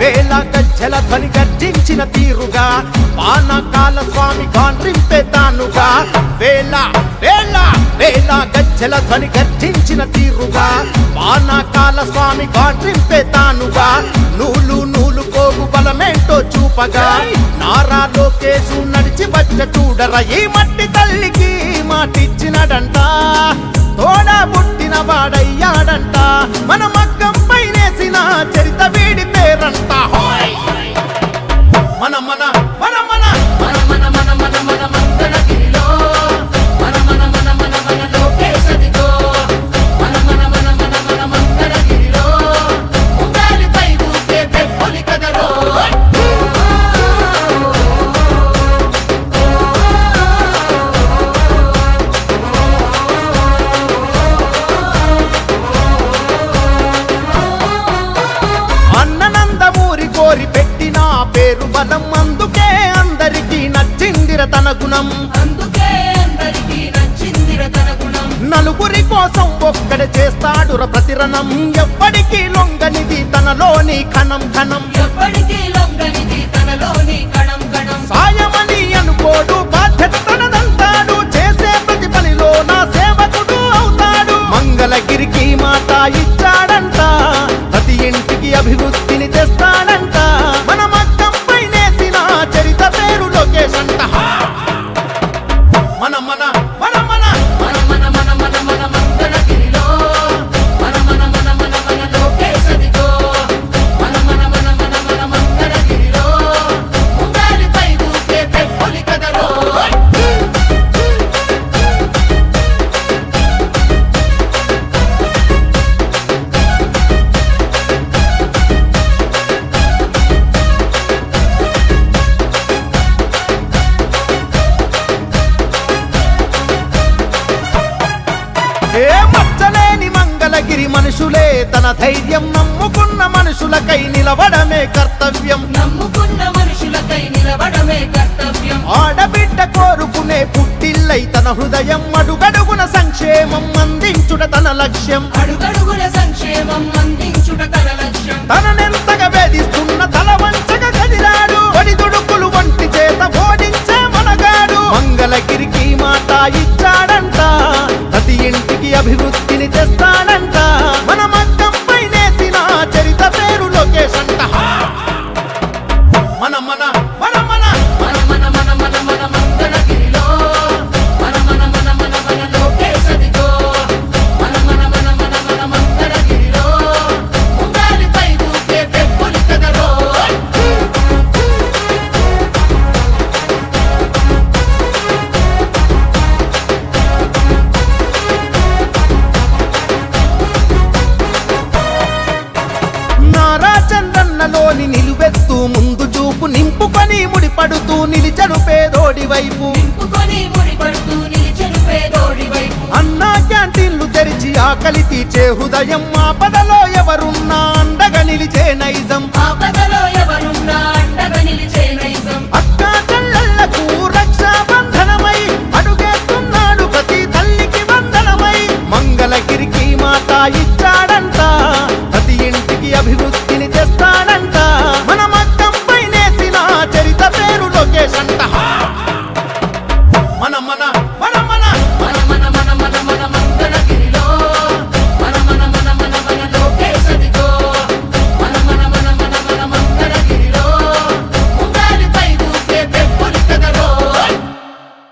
వేల గజ్జల ధ్వని గర్జించిన తీరుగా పానకాల స్వామి గాండ్రింపే తానుగా. వేల వేల వేల గజ్జల ధ్వని గర్జించిన తీరుగా పానకాల స్వామి గాండ్రింపే తానుగా. నూలు నూలు పోగు బలమేంటో చూపగా నారా లోకేశు నడిచి వచ్చ చూడర ఈ మట్టి తల్లికి మాటిచ్చి పేరు బలం. అందుకే అందరికీ నచ్చిందిర తన గుణం. అందుకే అందరికీ నచ్చిందిర తన గుణం. నలుగురి కోసం ఒక్కడ చేస్తాడుర ప్రతిరణం. ఎవ్వడికి లొంగనిది తనలోని కణం కణం ఎప్పటికీ లొంగనిది తనలోని కణం కణం సాయమని అనుకోడు బాధ్యత తనదంటాడు చేసే ప్రతి పనిలో నా సేవకుడు అవుతాడు. మంగళగిరికి మాట ఇచ్చాడంట. ప్రతి ఇంటికి అభివృద్ధిని ధైర్యం నమ్ముకున్న మనుషులకై నిలవడమే కర్తవ్యం. నమ్ముకున్న మనుషులకై నిలబడమే కర్తవ్యం. ఆడబిడ్డ కోరుకునే పుట్టిల్లై తన హృదయం అడుగడుగున సంక్షేమం అందించుట తన లక్ష్యం. అడుగడుగుల సంక్షేమం అందించుట తన లక్ష్యం. తననెంతగా వేధిస్తున్న తల వంచక కదిలాడు ఒడిదుడుకులు వంటి చేత ఓడించే మనగాడు. మంగళగిరికి మాట ఇచ్చాడంట. ప్రతి ఇంటికి అభివృద్ధిని తెస్తాడంట కన్నలోని నిలువెత్తు ముందు చూపు నింపుకొని ముడిపడుతూ నిలిచడు పేదోడి వైపు. అన్నా క్యాంటీన్లు తెరిచి ఆకలి తీచే హృదయం మా